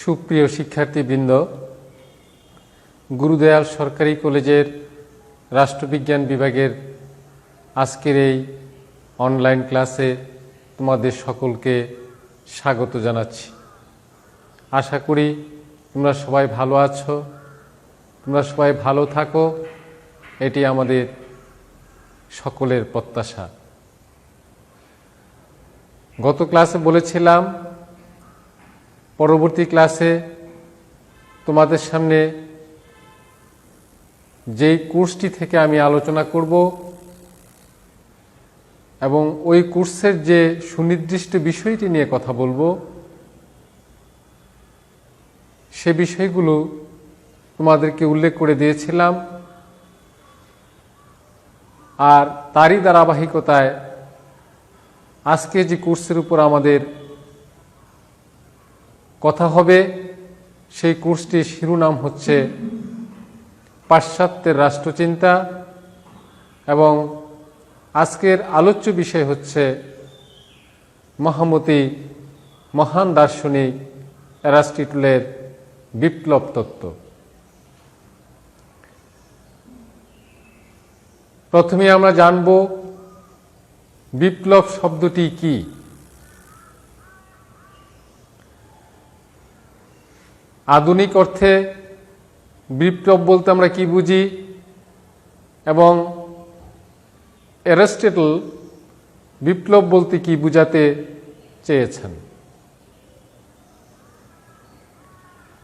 সুপ্রিয় শিক্ষার্থীবৃন্দ, গুরুদয়াল সরকারি কলেজের রাষ্ট্রবিজ্ঞান বিভাগের আজকের এই অনলাইন ক্লাসে তোমাদের সকলকে স্বাগত জানাচ্ছি। আশা করি তোমরা সবাই ভালো আছো, তোমরা সবাই ভালো থাকো, এটি আমাদের সকলের প্রত্যাশা। গত ক্লাসে বলেছিলাম পরবর্তী ক্লাসে তোমাদের সামনে যেই কোর্সটি থেকে আমি আলোচনা করব এবং ওই কোর্সের যে সুনির্দিষ্ট বিষয়টি নিয়ে কথা বলব, সে বিষয়গুলো তোমাদেরকে উল্লেখ করে দিয়েছিলাম। আর তারই ধারাবাহিকতায় আজকে যে কোর্সের উপর আমাদের কথা হবে, সেই কোর্সটির শিরোনাম হচ্ছে পাশ্চাত্যের রাষ্ট্রচিন্তা এবং আজকের আলোচ্য বিষয় হচ্ছে মহামতি মহান দার্শনিক অ্যারাস্টিটলের বিপ্লব তত্ত্ব। প্রথমে আমরা জানব বিপ্লব শব্দটি কি। আধুনিক অর্থে বিপ্লব বলতে আমরা কি বুঝি? এবং অ্যারিস্টটল বিপ্লব বলতে কি বুঝাতে চেয়েছেন?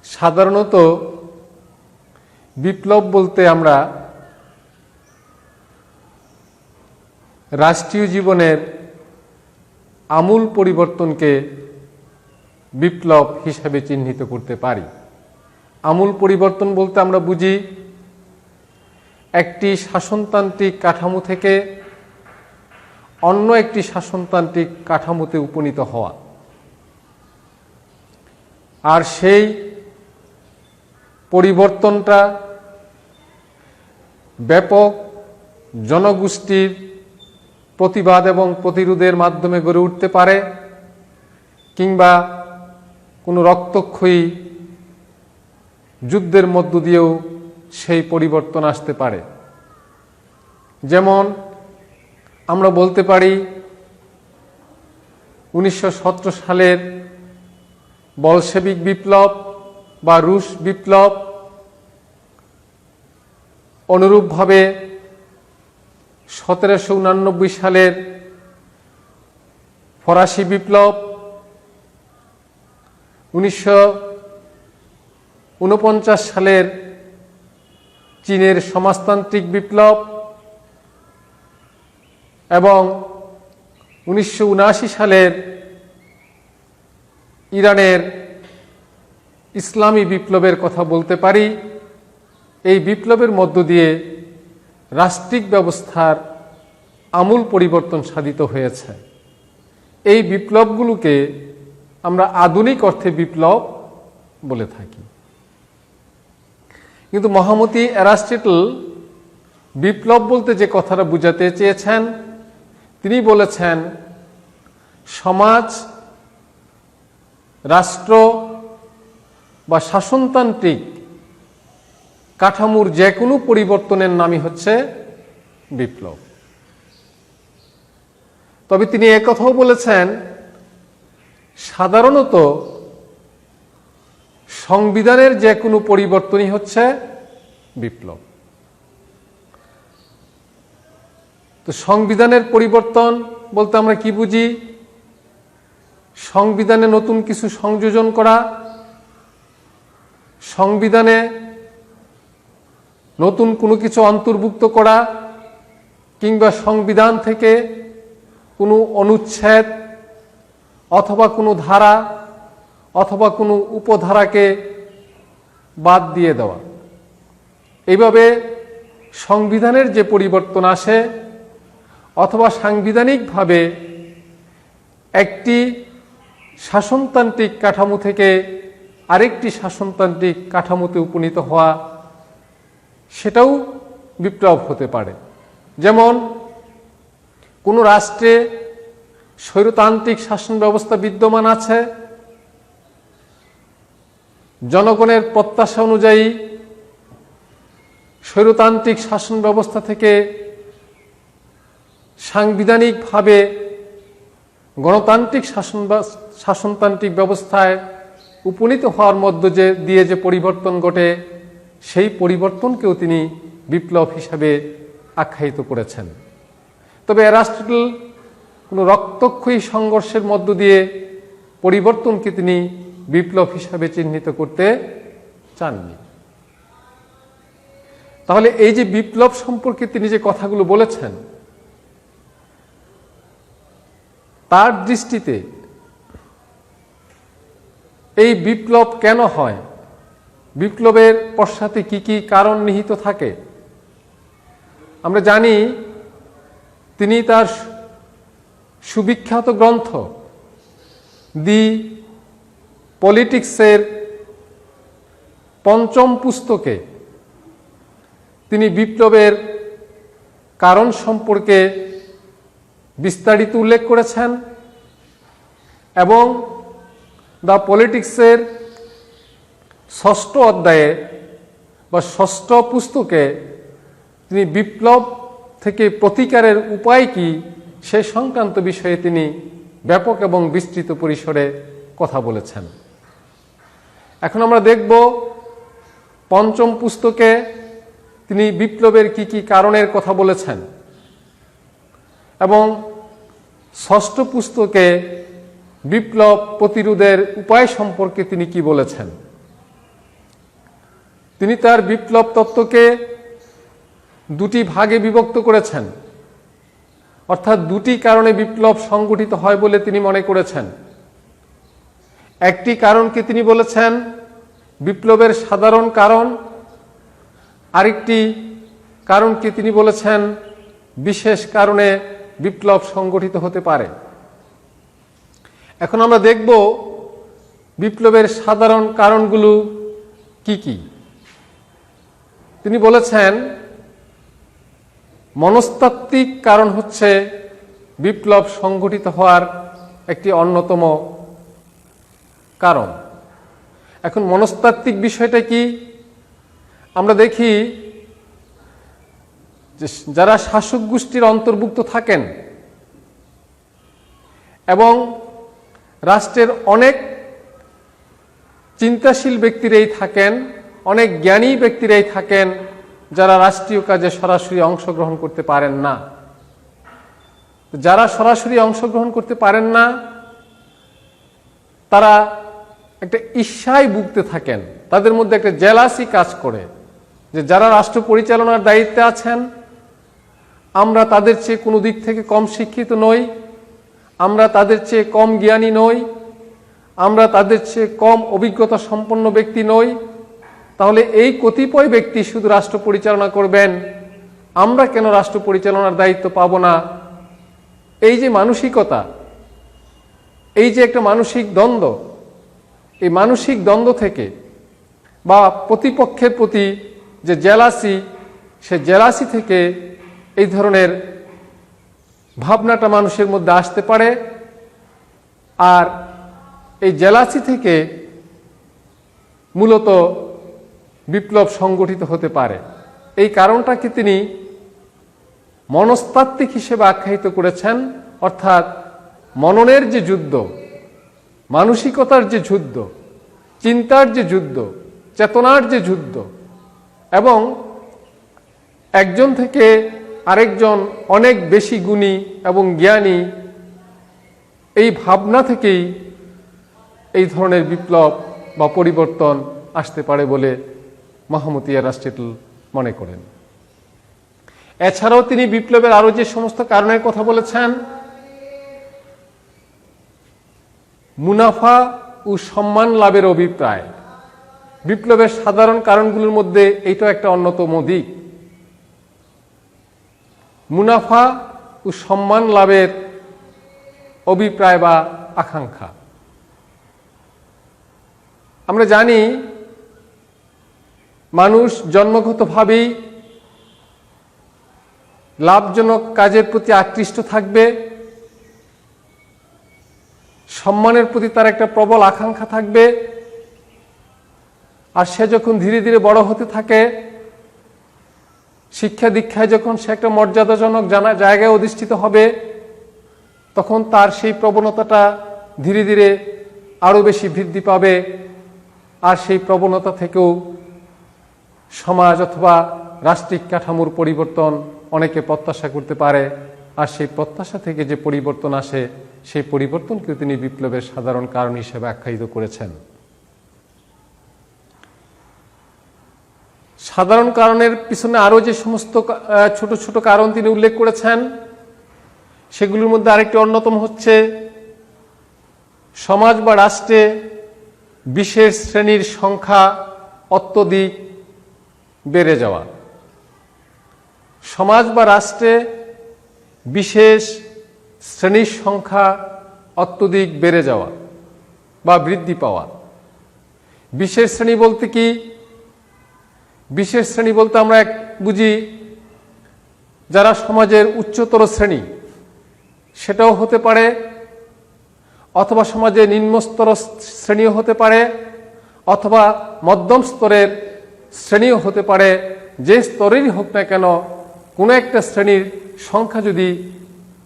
সাধারণত বিপ্লব বলতে আমরা রাষ্ট্রীয় জীবনের আমূল পরিবর্তনকে বিপ্লব হিসাবে চিহ্নিত করতে পারি। আমূল পরিবর্তন বলতে আমরা বুঝি, একটি শাসনতান্ত্রিক কাঠামো থেকে অন্য একটি শাসনতান্ত্রিক কাঠামোতে উপনীত হওয়া। আর সেই পরিবর্তনটা ব্যাপক জনগোষ্ঠীর প্রতিবাদ এবং প্রতিরোধের মাধ্যমে গড়ে উঠতে পারে কিংবা কোনো রক্তক্ষয়ী যুদ্ধের মধ্য দিয়েও সেই পরিবর্তন আসতে পারে। যেমন আমরা বলতে পারি, উনিশশো সতেরো সালের বলসেবিক বিপ্লব বা রুশ বিপ্লব অনুরূপভাবে সতেরোশো উনানব্বই সালের ফরাসি বিপ্লব উনিশশো উনপঞ্চাশ সালের চীনের সমাজতান্ত্রিক বিপ্লব এবং উনিশশো সালের ইরানের ইসলামী বিপ্লবের কথা বলতে পারি। এই বিপ্লবের মধ্য দিয়ে রাষ্ট্রিক ব্যবস্থার আমূল পরিবর্তন সাধিত হয়েছে। এই বিপ্লবগুলোকে আমরা আধুনিক অর্থে বিপ্লব বলে থাকি। কিন্তু মহামতি অ্যারাস্টিটল বিপ্লব বলতে যে কথাটা বুঝাতে চেয়েছেন, তিনি বলেছেন, সমাজ, রাষ্ট্র বা শাসনতান্ত্রিক কাঠামোর যে কোনো পরিবর্তনের নামই হচ্ছে বিপ্লব। তবে তিনি একথাও বলেছেন সাধারণত সংবিধানের যে কোনো পরিবর্তনই হচ্ছে বিপ্লব। তো সংবিধানের পরিবর্তন বলতে আমরা কি বুঝি? সংবিধানে নতুন কিছু সংযোজন করা, সংবিধানে নতুন কোনো কিছু অন্তর্ভুক্ত করা, কিংবা সংবিধান থেকে কোনো অনুচ্ছেদ অথবা কোনো ধারা, অথবা কোনো উপধারাকে বাদ দিয়ে দেওয়া। এইভাবে সংবিধানের যে পরিবর্তন আসে, অথবা সাংবিধানিকভাবে একটি শাসনতান্ত্রিক কাঠামো থেকে আরেকটি শাসনতান্ত্রিক কাঠামোতে উপনীত হওয়া, সেটাও বিপ্লব হতে পারে। যেমন কোনো রাষ্ট্রে স্বৈরতান্ত্রিক শাসন ব্যবস্থা বিদ্যমান আছে। জনগণের প্রত্যাশা অনুযায়ী স্বৈরতান্ত্রিক শাসন ব্যবস্থা থেকে সাংবিধানিকভাবে গণতান্ত্রিক শাসন শাসনতান্ত্রিক ব্যবস্থায় উপনীত হওয়ার মধ্য যে দিয়ে যে পরিবর্তন ঘটে, সেই পরিবর্তনকেও তিনি বিপ্লব হিসাবে আখ্যায়িত করেছেন। তবে অ্যারাস্টটল কোনো রক্তক্ষয়ী সংঘর্ষের মধ্য দিয়ে পরিবর্তনকে তিনি বিপ্লব হিসাবে চিহ্নিত করতে চাননি। তাহলে এই যে বিপ্লব সম্পর্কে তিনি যে কথাগুলো বলেছেন, তার দৃষ্টিতে এই বিপ্লব কেন হয়? বিপ্লবের পশ্চাতে কি কি কারণ নিহিত থাকে? আমরা জানি তিনি তার সুবিখ্যাত গ্রন্থ, দি পলিটিক্সের পঞ্চম পুস্তকে। তিনি বিপ্লবের কারণ সম্পর্কে বিস্তারিত উল্লেখ করেছেন এবং দ্য পলিটিক্সের ষষ্ঠ অধ্যায়ে বা ষষ্ঠ পুস্তকে তিনি বিপ্লব থেকে প্রতিকারের উপায় কি সে সংক্রান্ত বিষয়ে তিনি ব্যাপক এবং বিস্তৃত পরিসরে কথা বলেছেন। এখন আমরা দেখব পঞ্চম পুস্তকে তিনি বিপ্লবের কি কি কারণের কথা বলেছেন এবং ষষ্ঠ পুস্তকে বিপ্লব প্রতিরোধের উপায় সম্পর্কে তিনি কি বলেছেন। তিনি তার বিপ্লব তত্ত্বকে দুটি ভাগে বিভক্ত করেছেন। অর্থাৎ দুটি কারণে বিপ্লব সংগঠিত হয় বলে তিনি মনে করেছেন। একটি কারণকে তিনি বলেছেন? বিপ্লবের সাধারণ কারণ। আরেকটি কারণকে তিনি বলেছেন? বিশেষ কারণে বিপ্লব সংগঠিত হতে পারে। এখন আমরা দেখব বিপ্লবের সাধারণ কারণগুলো কি কি। তিনি বলেছেন মনস্তাত্ত্বিক কারণ হচ্ছে বিপ্লব সংগঠিত হওয়ার একটি অন্যতম কারণ। এখন মনস্তাত্ত্বিক বিষয়টা কি? আমরা দেখি যারা শাসক গোষ্ঠীর অন্তর্ভুক্ত থাকেন এবং রাষ্ট্রের অনেক চিন্তাশীল ব্যক্তিরাই থাকেন, অনেক জ্ঞানী ব্যক্তিরাই থাকেন যারা রাষ্ট্রীয় কাজে সরাসরি অংশগ্রহণ করতে পারেন না। যারা সরাসরি অংশগ্রহণ করতে পারেন না, তারা একটা ঈর্ষায় ভুগতে থাকেন। তাদের মধ্যে একটা জেলাসি কাজ করে যে যারা রাষ্ট্র পরিচালনার দায়িত্বে আছেন, আমরা তাদের চেয়ে কোনো দিক থেকে কম শিক্ষিত নই, আমরা তাদের চেয়ে কম জ্ঞানী নই, আমরা তাদের চেয়ে কম অভিজ্ঞতা সম্পন্ন ব্যক্তি নই তাহলে এই কতিপয় ব্যক্তি শুধু রাষ্ট্র পরিচালনা করবেন। আমরা কেন রাষ্ট্র পরিচালনার দায়িত্ব পাব না? এই যে মানসিকতা, এই যে একটা মানসিক দ্বন্দ্ব, এই মানসিক দ্বন্দ্ব থেকে বা প্রতিপক্ষের প্রতি যে জেলাসি, সে জেলাসি থেকে এই ধরনের ভাবনাটা মানুষের মধ্যে আসতে পারে। আর এই জেলাসি থেকে মূলত বিপ্লব সংগঠিত হতে পারে। এই কারণটাকে তিনি মনস্তাত্ত্বিক হিসেবে আখ্যায়িত করেছেন? অর্থাৎ মননের যে যুদ্ধ, মানসিকতার যে যুদ্ধ, চিন্তার যে যুদ্ধ, চেতনার যে যুদ্ধ এবং একজন থেকে আরেকজন অনেক বেশি গুণী এবং জ্ঞানী, এই ভাবনা থেকেই এই ধরনের বিপ্লব বা পরিবর্তন আসতে পারে বলে মাহমুতিয়া রাষ্ট্রিটল মনে করেন। এছাড়াও তিনি বিপ্লবের আরও যে সমস্ত কারণের কথা বলেছেন, মুনাফা ও সম্মান লাভের অভিপ্রায়। বিপ্লবের সাধারণ কারণগুলোর মধ্যে এইটা একটা অন্যতম দিক। মুনাফা ও সম্মান লাভের অভিপ্রায় বা আকাঙ্ক্ষা। আমরা জানি মানুষ জন্মগতভাবেই লাভজনক কাজের প্রতি আকৃষ্ট থাকবে, সম্মানের প্রতি তার একটা প্রবল আকাঙ্ক্ষা থাকবে, আর সে যখন ধীরে ধীরে বড় হতে থাকে, শিক্ষা দীক্ষায় যখন সে একটা মর্যাদাজনক জানা, জায়গায় অধিষ্ঠিত হবে, তখন তার সেই প্রবণতাটা ধীরে ধীরে আরও বেশি বৃদ্ধি পাবে, আর সেই প্রবণতা থেকেও সমাজ অথবা রাষ্ট্রিক কাঠামোর পরিবর্তন অনেকে প্রত্যাশা করতে পারে, আর সেই প্রত্যাশা থেকে যে পরিবর্তন আসে, সেই পরিবর্তনকেও তিনি বিপ্লবের সাধারণ কারণ হিসেবে আখ্যায়িত করেছেন। সাধারণ কারণের পিছনে আরও যে সমস্ত ছোট ছোট কারণ তিনি উল্লেখ করেছেন, সেগুলির মধ্যে আরেকটি অন্যতম হচ্ছে সমাজ বা রাষ্ট্রে বিশেষ শ্রেণির সংখ্যা অত্যধিক বেড়ে যাওয়া। সমাজ বা রাষ্ট্রে বিশেষ শ্রেণির সংখ্যা অত্যধিক বেড়ে যাওয়া বা বৃদ্ধি পাওয়া। বিশেষ শ্রেণি বলতে কি? বিশেষ শ্রেণি বলতে আমরা এক বুঝি, যারা সমাজের উচ্চতর শ্রেণি, সেটাও হতে পারে, অথবা সমাজে নিম্নস্তর শ্রেণীও হতে পারে, অথবা মধ্যম স্তরের শ্রেণীও হতে পারে, যে স্তরেরই হোক না কেন, কোনো একটা শ্রেণির সংখ্যা যদি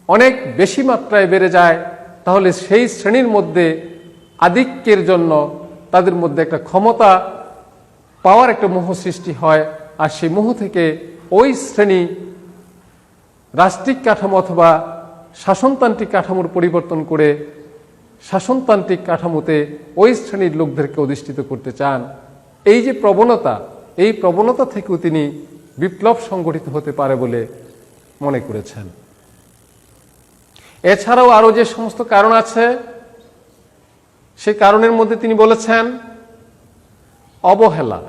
অনেক বেশি মাত্রায় বেড়ে যায়, তাহলে সেই শ্রেণির মধ্যে আধিক্যের জন্য তাদের মধ্যে একটা ক্ষমতা পাওয়ার একটা মোহ সৃষ্টি হয়, আর সেই মোহ থেকে ওই শ্রেণি রাষ্ট্রিক কাঠামো অথবা শাসনতান্ত্রিক কাঠামোর পরিবর্তন করে শাসনতান্ত্রিক কাঠামোতে ওই শ্রেণির লোকদেরকে অধিষ্ঠিত করতে চান। এই যে প্রবণতা এই প্রবণতা থেকেও তিনি বিপ্লব সংগঠিত হতে পারে বলে মনে করেছেন। এছাড়াও আরও যে সমস্ত কারণ আছে সেই কারণের মধ্যে তিনি বলেছেন, অবহেলা।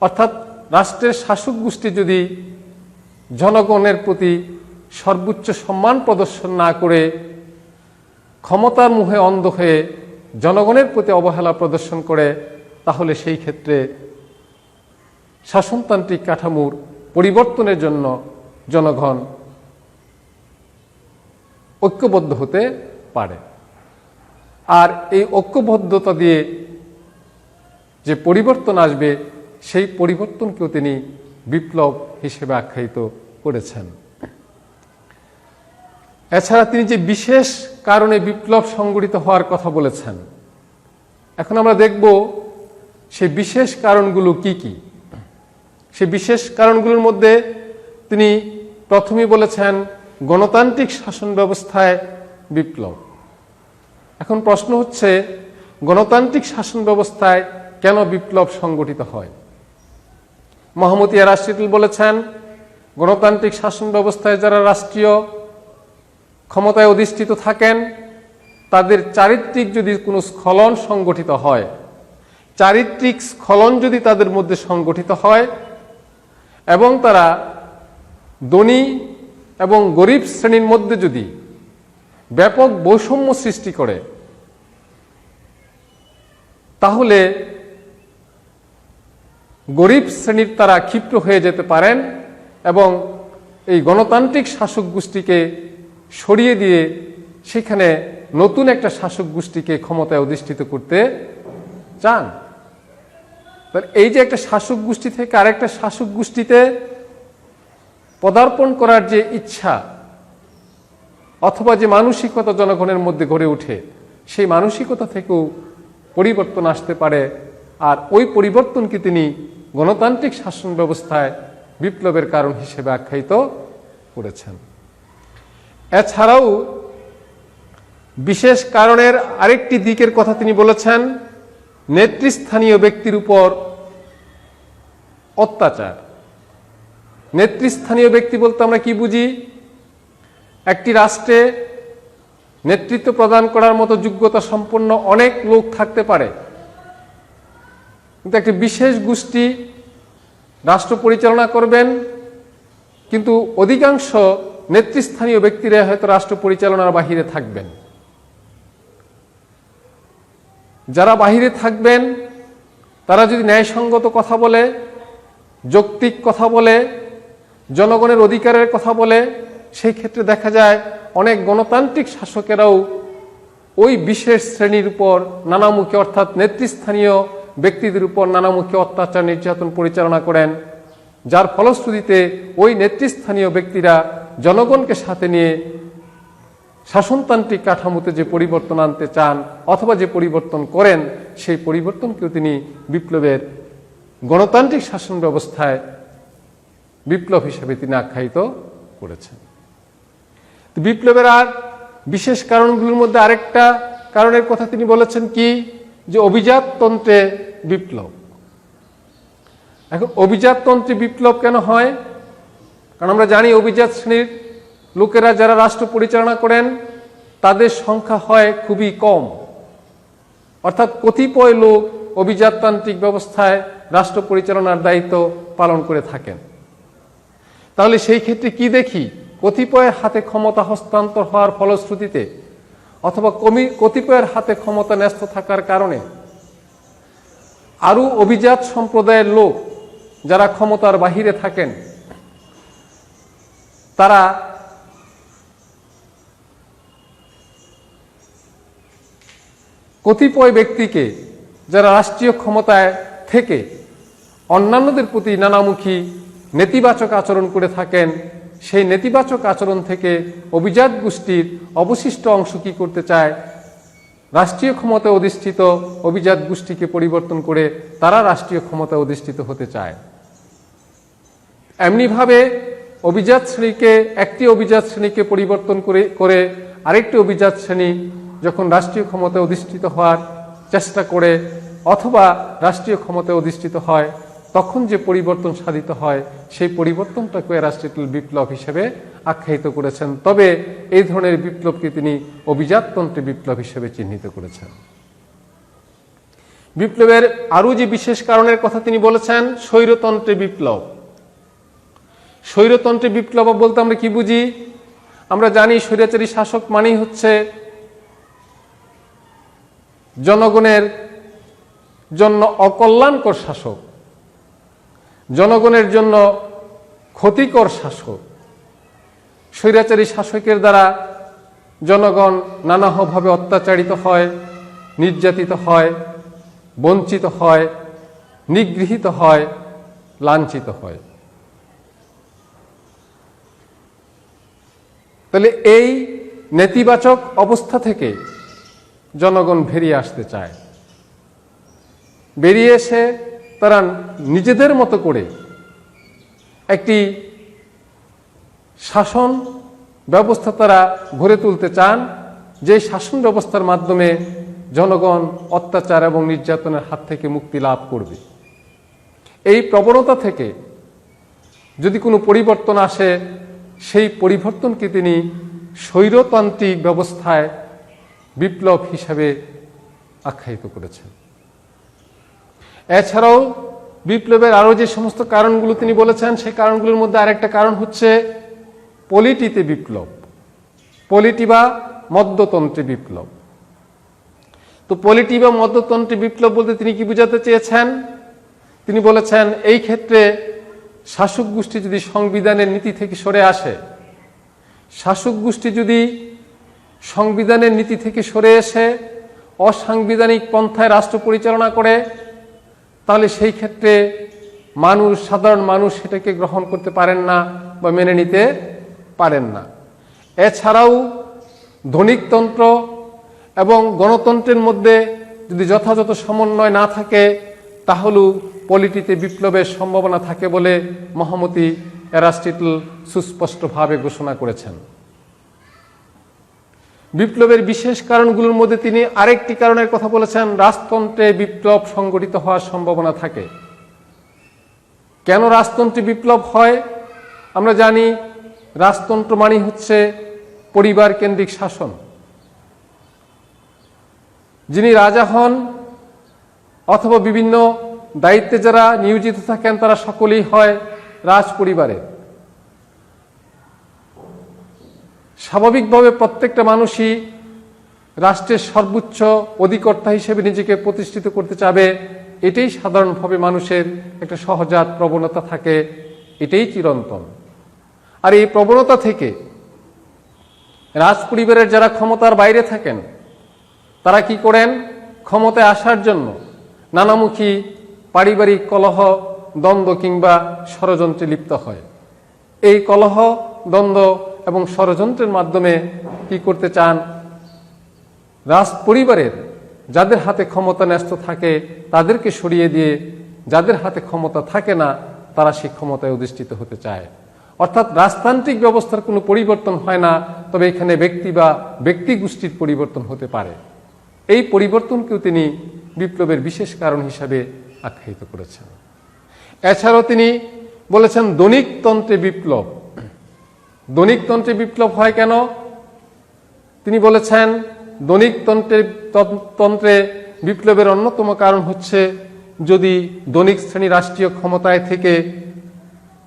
অর্থাৎ রাষ্ট্রের শাসক গোষ্ঠী যদি জনগণের প্রতি সর্বোচ্চ সম্মান প্রদর্শন না করে ক্ষমতার মুহে অন্ধ হয়ে জনগণের প্রতি অবহেলা প্রদর্শন করে, তাহলে সেই ক্ষেত্রে শাসনতান্ত্রিক কাঠামোর পরিবর্তনের জন্য জনগণ ঐক্যবদ্ধ হতে পারে। আর এই ঐক্যবদ্ধতা দিয়ে যে পরিবর্তন আসবে, সেই পরিবর্তনকেও তিনি বিপ্লব হিসেবে আখ্যায়িত করেছেন। এছাড়া তিনি যে বিশেষ কারণে বিপ্লব সংগঠিত হওয়ার কথা বলেছেন, এখন আমরা দেখব সেই বিশেষ কারণগুলো কি কি। সে বিশেষ কারণগুলোর মধ্যে তিনি প্রথমেই বলেছেন, গণতান্ত্রিক শাসন ব্যবস্থায় বিপ্লব। এখন প্রশ্ন হচ্ছে, গণতান্ত্রিক শাসন ব্যবস্থায় কেন বিপ্লব সংগঠিত হয়? মোহাম্মদ ইয়ারাশিদুল বলেছেন, গণতান্ত্রিক শাসন ব্যবস্থায় যারা রাষ্ট্রীয় ক্ষমতায় অধিষ্ঠিত থাকেন, তাদের চারিত্রিক যদি কোনো স্খলন সংগঠিত হয়, চারিত্রিক স্খলন যদি তাদের মধ্যে সংগঠিত হয় এবং তারা ধনী এবং গরিব শ্রেণির মধ্যে যদি ব্যাপক বৈষম্য সৃষ্টি করে, তাহলে গরিব শ্রেণির তারা ক্ষিপ্র হয়ে যেতে পারেন এবং এই গণতান্ত্রিক শাসক গোষ্ঠীকে সরিয়ে দিয়ে সেখানে নতুন একটা শাসক গোষ্ঠীকে ক্ষমতায় অধিষ্ঠিত করতে চান। তাহলে এই যে একটা শাসক গোষ্ঠী থেকে আরেকটা শাসক গোষ্ঠীতে পদার্পণ করার যে ইচ্ছা অথবা যে মানসিকতা জনগণের মধ্যে গড়ে ওঠে, সেই মানসিকতা থেকেও পরিবর্তন আসতে পারে আর ওই পরিবর্তনকে তিনি গণতান্ত্রিক শাসন ব্যবস্থায় বিপ্লবের কারণ হিসেবে আখ্যায়িত করেছেন। এছাড়াও বিশেষ কারণের আরেকটি দিকের কথা তিনি বলেছেন নেতৃস্থানীয় ব্যক্তির উপর অত্যাচার। নেতৃস্থানীয় ব্যক্তি বলতে আমরা কি বুঝি? একটি রাষ্ট্রে নেতৃত্ব প্রদান করার মতো যোগ্যতা সম্পন্ন অনেক লোক থাকতে পারে। কিন্তু একটি বিশেষ গোষ্ঠী রাষ্ট্র পরিচালনা করবেন, কিন্তু অধিকাংশ নেতৃস্থানীয় ব্যক্তিরা হয়তো রাষ্ট্র পরিচালনার বাহিরে থাকবেন। যারা বাহিরে থাকবেন, তারা যদি ন্যায়সঙ্গত কথা বলে, যৌক্তিক কথা বলে, জনগণের অধিকারের কথা বলে, সেই ক্ষেত্রে দেখা যায় অনেক গণতান্ত্রিক শাসকেরাও ওই বিশেষ শ্রেণির উপর নানামুখী, অর্থাৎ নেতৃস্থানীয় ব্যক্তিদের উপর নানামুখী অত্যাচার, নির্যাতন পরিচালনা করেন। যার ফলশ্রুতিতে ওই নেতৃস্থানীয় ব্যক্তিরা জনগণকে সাথে নিয়ে শাসনতান্ত্রিক কাঠামোতে যে পরিবর্তন আনতে চান অথবা যে পরিবর্তন করেন, সেই পরিবর্তনকেও তিনি বিপ্লবের গণতান্ত্রিক শাসন ব্যবস্থায় বিপ্লব হিসেবে তিনি আখ্যায়িত করেছেন। বিপ্লবের আর বিশেষ কারণগুলোর মধ্যে আরেকটা কারণের কথা তিনি বলেছেন কি? যে অভিজাততন্ত্রে বিপ্লব। এখন অভিজাততন্ত্রে বিপ্লব কেন হয়? কারণ আমরা জানি অভিজাত শ্রেণির লোকেরা যারা রাষ্ট্র পরিচালনা করেন, তাদের সংখ্যা হয় খুবই কম। অর্থাৎ কতিপয় লোক অভিজাততান্ত্রিক ব্যবস্থায় রাষ্ট্র পরিচালনার দায়িত্ব পালন করে থাকেন। তাহলে সেই ক্ষেত্রে কি দেখি? কতিপয়ের হাতে ক্ষমতা হস্তান্তর হওয়ার ফলশ্রুতিতে অথবা কমি, কতিপয়ের হাতে ক্ষমতা ন্যস্ত থাকার কারণে আরও অভিজাত সম্প্রদায়ের লোক যারা ক্ষমতার বাহিরে থাকেন, তারা কতিপয় ব্যক্তিকে যারা রাষ্ট্রীয় ক্ষমতায় থেকে অন্যান্যদের প্রতি নানামুখী নেতিবাচক আচরণ করে থাকেন, সেই নেতিবাচক আচরণ থেকে অভিজাত গোষ্ঠীর অবশিষ্ট অংশ কি করতে চায়? রাষ্ট্রীয় ক্ষমতায় অধিষ্ঠিত অভিজাত গোষ্ঠীকে পরিবর্তন করে তারা রাষ্ট্রীয় ক্ষমতায় অধিষ্ঠিত হতে চায়। এমনিভাবে অভিজাত শ্রেণীকে, একটি অভিজাত শ্রেণীকে পরিবর্তন করে করে আরেকটি অভিজাত শ্রেণি যখন রাষ্ট্রীয় ক্ষমতায় অধিষ্ঠিত হওয়ার চেষ্টা করে অথবা রাষ্ট্রীয় ক্ষমতায় অধিষ্ঠিত হয়, তখন যে পরিবর্তন সাধিত হয়, সেই পরিবর্তনটাকে রাষ্ট্রীয় বিপ্লব হিসেবে আখ্যায়িত করেছেন। তবে এই ধরনের বিপ্লবকে তিনি অভিজাততন্ত্রে বিপ্লব হিসেবে চিহ্নিত করেছেন। বিপ্লবের আরও যে বিশেষ কারণের কথা তিনি বলেছেন স্বৈরতন্ত্রে বিপ্লব। স্বৈরতন্ত্রে বিপ্লব বলতে আমরা কি বুঝি? আমরা জানি স্বৈরাচারী শাসক মানেই হচ্ছে জনগণের জন্য অকল্যাণকর শাসক, জনগণের জন্য ক্ষতিকর শাসক, স্বৈরাচারী শাসকের দ্বারা জনগণ নানাভাবে অত্যাচারিত হয়, নির্যাতিত হয়, বঞ্চিত হয়, নিগৃহীত হয়, লাঞ্ছিত হয়। তাহলে এই নেতিবাচক অবস্থা থেকে জনগণ বেরিয়ে আসতে চায়। বেরিয়ে এসে তারা নিজেদের মতো করে একটি শাসন ব্যবস্থা তারা গড়ে তুলতে চান, যে শাসন ব্যবস্থার মাধ্যমে জনগণ অত্যাচার এবং নির্যাতনের হাত থেকে মুক্তি লাভ করবে। এই প্রবণতা থেকে যদি কোনো পরিবর্তন আসে, সেই পরিবর্তনকে তিনি স্বৈরতান্ত্রিক ব্যবস্থায় বিপ্লব হিসাবে আখ্যায়িত করেছেন। এছাড়াও বিপ্লবের আরও যে সমস্ত কারণগুলো তিনি বলেছেন, সেই কারণগুলোর মধ্যে আরেকটা কারণ হচ্ছে পলিটিতে বিপ্লব। পলিটি বা মদ্যতন্ত্রে বিপ্লব। তো পলিটি বা মদ্যতন্ত্রে বিপ্লব বলতে তিনি কি বুঝাতে চেয়েছেন? তিনি বলেছেন, এই ক্ষেত্রে শাসক গোষ্ঠী যদি সংবিধানের নীতি থেকে সরে আসে শাসক গোষ্ঠী যদি সংবিধানের নীতি থেকে সরে এসে অসাংবিধানিক পন্থায় রাষ্ট্র পরিচালনা করে, তাহলে সেই ক্ষেত্রে মানুষ, সাধারণ মানুষ সেটাকে গ্রহণ করতে পারেন না বা মেনে নিতে পারেন না। এছাড়াও ধনিকতন্ত্র এবং গণতন্ত্রের মধ্যে যদি যথাযথ সমন্বয় না থাকে, তাহলেও পলিটিতে বিপ্লবের সম্ভাবনা থাকে বলে মহামতি এরাস্টিটল সুস্পষ্টভাবে ঘোষণা করেছেন। বিপ্লবের বিশেষ কারণগুলোর মধ্যে তিনি আরেকটি কারণের কথা বলেছেন, রাজতন্ত্রে বিপ্লব সংগঠিত হওয়ার সম্ভাবনা থাকে। কেন রাজতন্ত্রে বিপ্লব হয়? আমরা জানি রাজতন্ত্র মানে হচ্ছে পরিবার কেন্দ্রিক শাসন। যিনি রাজা হন অথবা বিভিন্ন দায়িত্বে যারা নিয়োজিত থাকেন, তারা সকলেই হয় রাজ পরিবারের স্বাভাবিকভাবে প্রত্যেকটা মানুষই রাষ্ট্রের সর্বোচ্চ অধিকর্তা হিসেবে নিজেকে প্রতিষ্ঠিত করতে চাবে, এটাই সাধারণভাবে মানুষের একটা সহজাত প্রবণতা থাকে, এটাই চিরন্তন। আর এই প্রবণতা থেকে রাজ পরিবারের যারা ক্ষমতার বাইরে থাকেন, তারা কি করেন? ক্ষমতায় আসার জন্য নানামুখী পারিবারিক কলহ, দ্বন্দ্ব কিংবা ষড়যন্ত্রে লিপ্ত হয়। এই কলহ, দ্বন্দ্ব এবং ষড়যন্ত্রের মাধ্যমে কি করতে চান? রাজ পরিবারের যাদের হাতে ক্ষমতা ন্যস্ত থাকে, তাদেরকে সরিয়ে দিয়ে যাদের হাতে ক্ষমতা থাকে না, তারা সেই ক্ষমতায় অধিষ্ঠিত হতে চায়। অর্থাৎ রাজতান্ত্রিক ব্যবস্থার কোনো পরিবর্তন হয় না, তবে এখানে ব্যক্তি বা ব্যক্তি গোষ্ঠীর পরিবর্তন হতে পারে। এই পরিবর্তনকেও তিনি বিপ্লবের বিশেষ কারণ হিসাবে আখ্যায়িত করেছেন। এছাড়াও তিনি বলেছেন দৈনিকতন্ত্রে বিপ্লব দৈনিকতন্ত্রে বিপ্লব হয় কেন? তিনি বলেছেন দৈনিকতন্ত্রের তন্ত্রে বিপ্লবের অন্যতম কারণ হচ্ছে যদি দৈনিক শ্রেণি রাষ্ট্রীয় ক্ষমতায় থেকে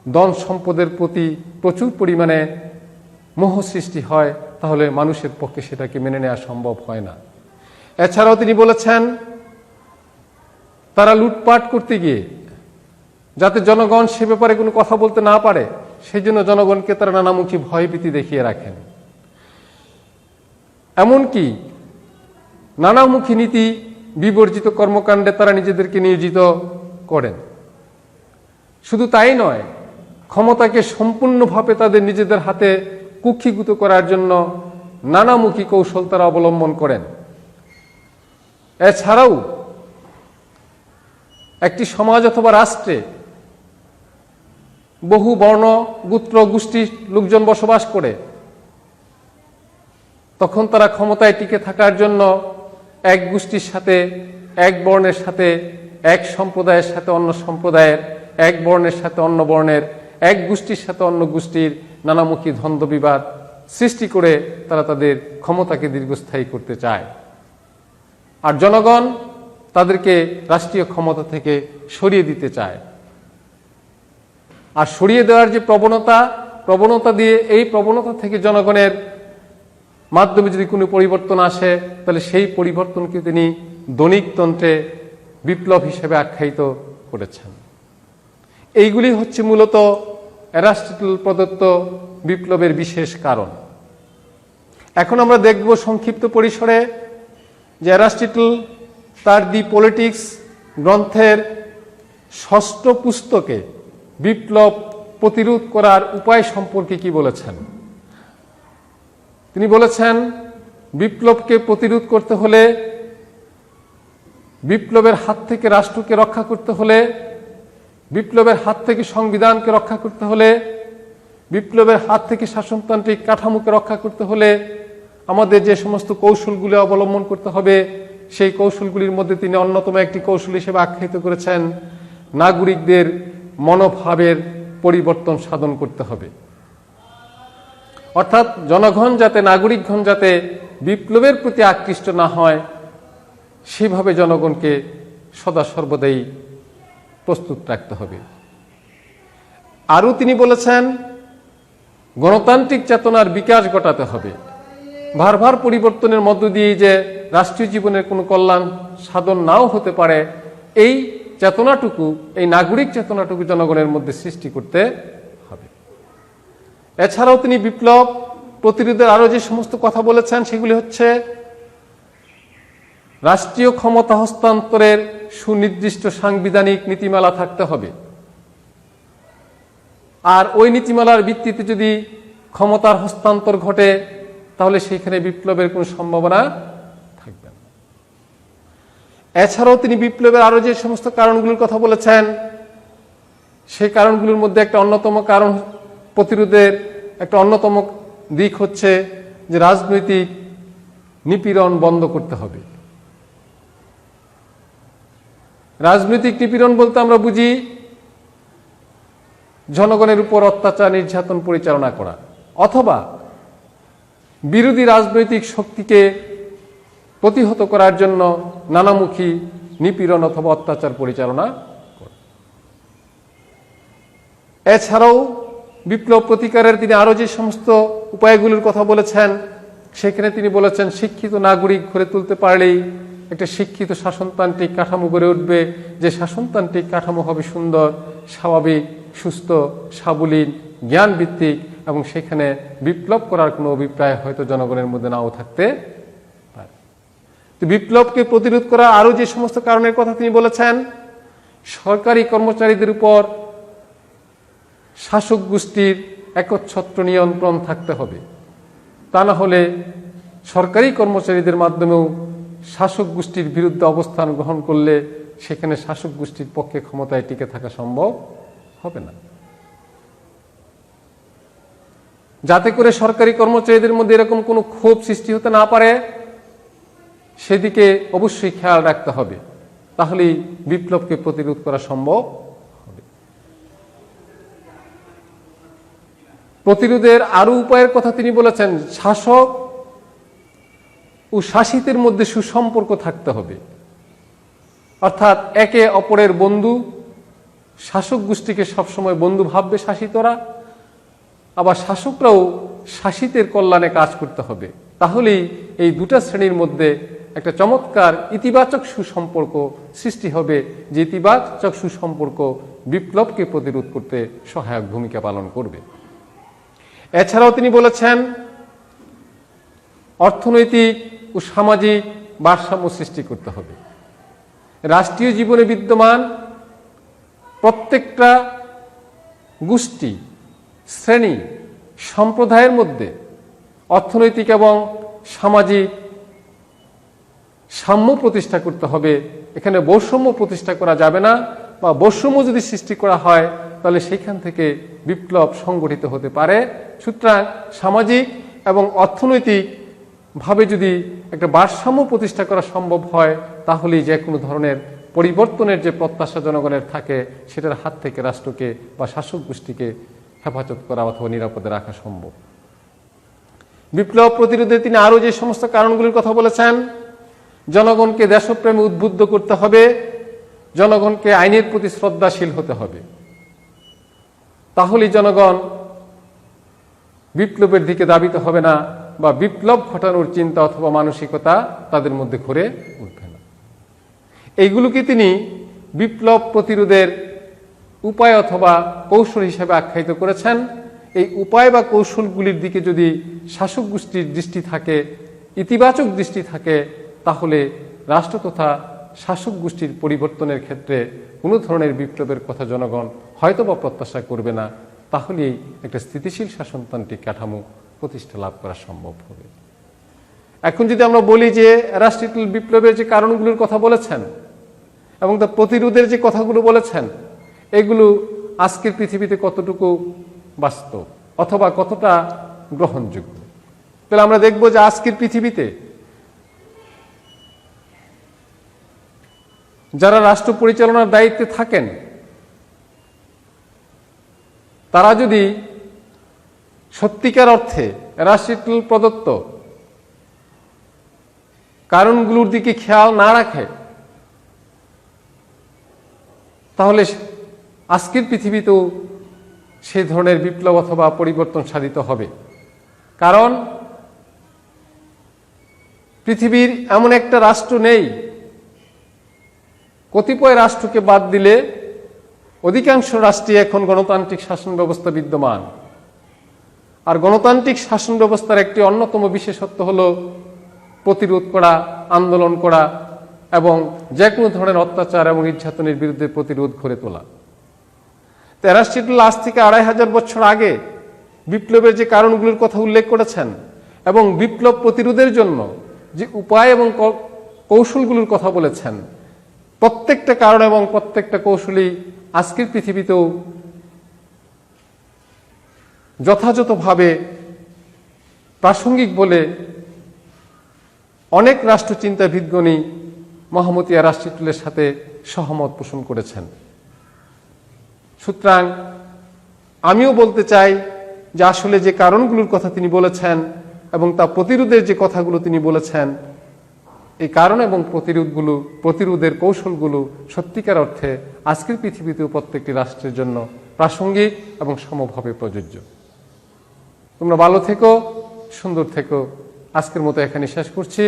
দন সম্পদের প্রতি প্রচুর পরিমাণে মোহ সৃষ্টি হয়, তাহলে মানুষের পক্ষে সেটাকে মেনে নেওয়া সম্ভব হয় না। এছাড়াও তিনি বলেছেন, তারা লুটপাট করতে গিয়ে যাতে জনগণ সে ব্যাপারে কোনো কথা বলতে না পারে সেই জন্য জনগণকে তারা নানামুখী ভয়ভীতি দেখিয়ে রাখেন। এমনকি নানামুখী নীতি বিবর্জিত কর্মকাণ্ডে তারা নিজেদেরকে নিয়োজিত করেন। শুধু তাই নয়, ক্ষমতাকে সম্পূর্ণভাবে তাদের নিজেদের হাতে কুক্ষিভূত করার জন্য নানামুখী কৌশল তারা অবলম্বন করেন। এছাড়াও একটি সমাজ অথবা রাষ্ট্রে বহু বর্ণ, গোত্র গোষ্ঠীর লোকজন বসবাস করে। তখন তারা ক্ষমতায় টিকে থাকার জন্য এক গোষ্ঠীর সাথে, এক বর্ণের সাথে, এক সম্প্রদায়ের সাথে অন্য সম্প্রদায়ের, এক বর্ণের সাথে অন্য বর্ণের, এক গোষ্ঠীর সাথে অন্য গোষ্ঠীর নানামুখী দ্বন্দ্ব বিবাদ সৃষ্টি করে তারা তাদের ক্ষমতাকে দীর্ঘস্থায়ী করতে চায়। আর জনগণ তাদেরকে রাষ্ট্রীয় ক্ষমতা থেকে সরিয়ে দিতে চায়। আর সরিয়ে দেওয়ার যে প্রবণতা প্রবণতা দিয়ে এই প্রবণতা থেকে জনগণের মাধ্যমে যদি কোনো পরিবর্তন আসে, তাহলে সেই পরিবর্তনকে তিনি দৈনিকতন্ত্রে বিপ্লব হিসেবে আখ্যায়িত করেছেন। এইগুলি হচ্ছে মূলত অ্যারাস্টিটল প্রদত্ত বিপ্লবের বিশেষ কারণ। এখন আমরা দেখব সংক্ষিপ্ত পরিসরে যে অ্যারাস্টিটল তার দি পলিটিক্স গ্রন্থের ষষ্ঠ পুস্তকে বিপ্লব প্রতিরোধ করার উপায় সম্পর্কে কি বলেছেন? তিনি বলেছেন, বিপ্লবকে প্রতিরোধ করতে হলে, বিপ্লবের হাত থেকে রাষ্ট্রকে রক্ষা করতে হলে, বিপ্লবের হাত থেকে সংবিধানকে রক্ষা করতে হলে, বিপ্লবের হাত থেকে শাসনতান্ত্রিক কাঠামোকে রক্ষা করতে হলে, আমাদের যে সমস্ত কৌশলগুলি অবলম্বন করতে হবে, সেই কৌশলগুলির মধ্যে তিনি অন্যতম একটি কৌশল হিসেবে আখ্যায়িত করেছেন, নাগরিকদের মনোভাবের পরিবর্তন সাধন করতে হবে। অর্থাৎ জনগণ যাতে, নাগরিকগণ যাতে বিপ্লবের প্রতি আকৃষ্ট না হয়, সেভাবে জনগণকে সদা সর্বদাই প্রস্তুত রাখতে হবে। আরও তিনি বলেছেন, গণতান্ত্রিক চেতনার বিকাশ ঘটাতে হবে। ভার পরিবর্তনের মধ্য দিয়ে যে রাষ্ট্রীয় জীবনের কোনো কল্যাণ সাধন নাও হতে পারে, এই চেতনাটুকু, এই নাগরিক চেতনাটুকু জনগণের মধ্যে সৃষ্টি করতে হবে। এছাড়াও তিনি বিপ্লব, প্রতিরোধের আরও যে সমস্ত কথা বলেছেন, সেগুলি হচ্ছে রাষ্ট্রীয় ক্ষমতা হস্তান্তরের সুনির্দিষ্ট সাংবিধানিক নীতিমালা থাকতে হবে। আর ওই নীতিমালার ভিত্তিতে যদি ক্ষমতার হস্তান্তর ঘটে, তাহলে সেখানে বিপ্লবের কোনো সম্ভাবনা এছাড়াও তিনি বিপ্লবের আরও যে সমস্ত কারণগুলোর কথা বলেছেন, সেই কারণগুলোর মধ্যে একটা অন্যতম কারণ প্রতিরোধের একটা অন্যতম দিক হচ্ছে যে রাজনৈতিক নিপীড়ন বন্ধ করতে হবে। রাজনৈতিক নিপীড়ন বলতে আমরা বুঝি জনগণের উপর অত্যাচার, নির্যাতন পরিচালনা করা, অথবা বিরোধী রাজনৈতিক শক্তিকে প্রতিহত করার জন্য নানামুখী নিপীড়ন অথবা অত্যাচার পরিচালনা করা। এছাড়াও বিপ্লব প্রতিকারের তিনি আরও যে সমস্ত উপায়গুলির কথা বলেছেন, সেখানে তিনি বলেছেন, শিক্ষিত নাগরিক গড়ে তুলতে পারলেই একটা শিক্ষিত শাসনতান্ত্রিক কাঠামো গড়ে উঠবে। যে শাসনতান্ত্রিক কাঠামো হবে সুন্দর, স্বাভাবিক, সুস্থ সাবলীন জ্ঞানভিত্তিক এবং সেখানে বিপ্লব করার কোনো অভিপ্রায় হয়তো জনগণের মধ্যে নাও থাকতে বিপ্লবকে প্রতিরোধ করা আরও যে সমস্ত কারণের কথা তিনি বলেছেন, সরকারি কর্মচারীদের উপর শাসক গোষ্ঠীর একচ্ছত্র নিয়ন্ত্রণ থাকতে হবে। তা না হলে সরকারি কর্মচারীদের মাধ্যমেও শাসক গোষ্ঠীর বিরুদ্ধে অবস্থান গ্রহণ করলে সেখানে শাসক গোষ্ঠীর পক্ষে ক্ষমতায় টিকে থাকা সম্ভব হবে না। যাতে করে সরকারি কর্মচারীদের মধ্যে এরকম কোনো ক্ষোভ সৃষ্টি হতে না পারে সেদিকে অবশ্যই খেয়াল রাখতে হবে। তাহলেই বিপ্লবকে প্রতিরোধ করা সম্ভব হবে। প্রতিরোধের আরও উপায়ের কথা তিনি বলেছেন, শাসক ও শাসিতের মধ্যে সুসম্পর্ক থাকতে হবে। অর্থাৎ একে অপরের বন্ধু, শাসক গোষ্ঠীকে সবসময় বন্ধু ভাববে শাসিতরা, আবার শাসকরাও শাসিতের কল্যাণে কাজ করতে হবে। তাহলেই এই দুটা শ্রেণির মধ্যে একটা চমৎকার ইতিবাচক সুসম্পর্ক সৃষ্টি হবে যে ইতিবাচক সুসম্পর্ক বিপ্লবকে প্রতিরোধ করতে সহায়ক ভূমিকা পালন করবে। এছাড়াও তিনি বলেছেন, অর্থনৈতিক ও সামাজিক ভারসাম্য সৃষ্টি করতে হবে। রাষ্ট্রীয় জীবনে বিদ্যমান প্রত্যেকটা গোষ্ঠী, শ্রেণি, সম্প্রদায়ের মধ্যে অর্থনৈতিক এবং সামাজিক সাম্য প্রতিষ্ঠা করতে হবে। এখানে বৈষম্য প্রতিষ্ঠা করা যাবে না বা বৈষম্য যদি সৃষ্টি করা হয়, তাহলে সেখান থেকে বিপ্লব সংগঠিত হতে পারে। সুতরাং সামাজিক এবং অর্থনৈতিক ভাবে যদি একটা ভারসাম্য প্রতিষ্ঠা করা সম্ভব হয়, তাহলেই যে কোনো ধরনের পরিবর্তনের যে প্রত্যাশা জনগণের থাকে, সেটার হাত থেকে রাষ্ট্রকে বা শাসক গোষ্ঠীকে হেফাজত করা অথবা নিরাপদে রাখা সম্ভব। বিপ্লব প্রতিরোধে তিনি আরও যে সমস্ত কারণগুলির কথা বলেছেন জনগণকে দেশপ্রেমে উদ্বুদ্ধ করতে হবে, জনগণকে আইনের প্রতি শ্রদ্ধাশীল হতে হবে। তাহলেই জনগণ বিপ্লবের দিকে দাবিত হবে না বা বিপ্লব ঘটানোর চিন্তা অথবা মানসিকতা তাদের মধ্যে ঘুরে উঠবে না। এইগুলোকে তিনি বিপ্লব প্রতিরোধের উপায় অথবা কৌশল হিসেবে আখ্যায়িত করেছেন। এই উপায় বা কৌশলগুলির দিকে যদি শাসক গোষ্ঠীর দৃষ্টি থাকে, ইতিবাচক দৃষ্টি থাকে তাহলে রাষ্ট্র তথা শাসক গোষ্ঠীর পরিবর্তনের ক্ষেত্রে কোনো ধরনের বিপ্লবের কথা জনগণ হয়তোবা প্রত্যাশা করবে না, তাহলেই একটা স্থিতিশীল শাসনতান্ত্রিক কাঠামো প্রতিষ্ঠা লাভ করা সম্ভব হবে। এখন যদি আমরা বলি যে রাষ্ট্রীয় বিপ্লবের যে কারণগুলোর কথা বলেছেন এবং তার প্রতিরোধের যে কথাগুলো বলেছেন, এগুলো আজকের পৃথিবীতে কতটুকু বাস্তব অথবা কতটা গ্রহণযোগ্য? তাহলে আমরা দেখব যে আজকের পৃথিবীতে যারা রাষ্ট্র পরিচালনার দায়িত্বে থাকেন, তারা যদি সত্যিকার অর্থে রাষ্ট্রীয় প্রদত্ত কারণগুলোর দিকে খেয়াল না রাখে, তাহলে আজকের পৃথিবীতেও সেই ধরনের বিপ্লব অথবা পরিবর্তন সাধিত হবে। কারণ পৃথিবীর এমন একটা রাষ্ট্র নেই কতিপয় রাষ্ট্রকে বাদ দিলে অধিকাংশ রাষ্ট্রে এখন গণতান্ত্রিক শাসন ব্যবস্থা বিদ্যমান। আর গণতান্ত্রিক শাসন ব্যবস্থার একটি অন্যতম বিশেষত্ব হল প্রতিরোধ করা, আন্দোলন করা এবং যে কোনো ধরনের অত্যাচার এবং নির্যাতনের বিরুদ্ধে প্রতিরোধ গড়ে তোলা। তেরাশিটুল আজ থেকে আড়াই হাজার বছর আগে বিপ্লবের যে কারণগুলির কথা উল্লেখ করেছেন এবং বিপ্লব প্রতিরোধের জন্য যে উপায় এবং কৌশলগুলোর কথা বলেছেন প্রত্যেকটা কারণ এবং প্রত্যেকটা কৌশলই আজকের পৃথিবীতেও যথাযথভাবে প্রাসঙ্গিক বলে অনেক রাষ্ট্রচিন্তাবিদগণই মহামতিয়া রাষ্ট্রীতুলের সাথে সহমত পোষণ করেছেন। সুতরাং আমিও বলতে চাই যে আসলে যে কারণগুলোর কথা তিনি বলেছেন এবং তা প্রতিরোধের যে কথাগুলো তিনি বলেছেন এই কারণ এবং প্রতিরোধগুলো, প্রতিরোধের কৌশলগুলো সত্যিকার অর্থে আজকের পৃথিবীতে প্রত্যেকটি রাষ্ট্রের জন্য প্রাসঙ্গিক এবং সমভাবে প্রযোজ্য। তোমরা ভালো থেকো, সুন্দর থেকো। আজকের মতো এখানে শেষ করছি।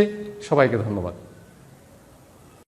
সবাইকে ধন্যবাদ।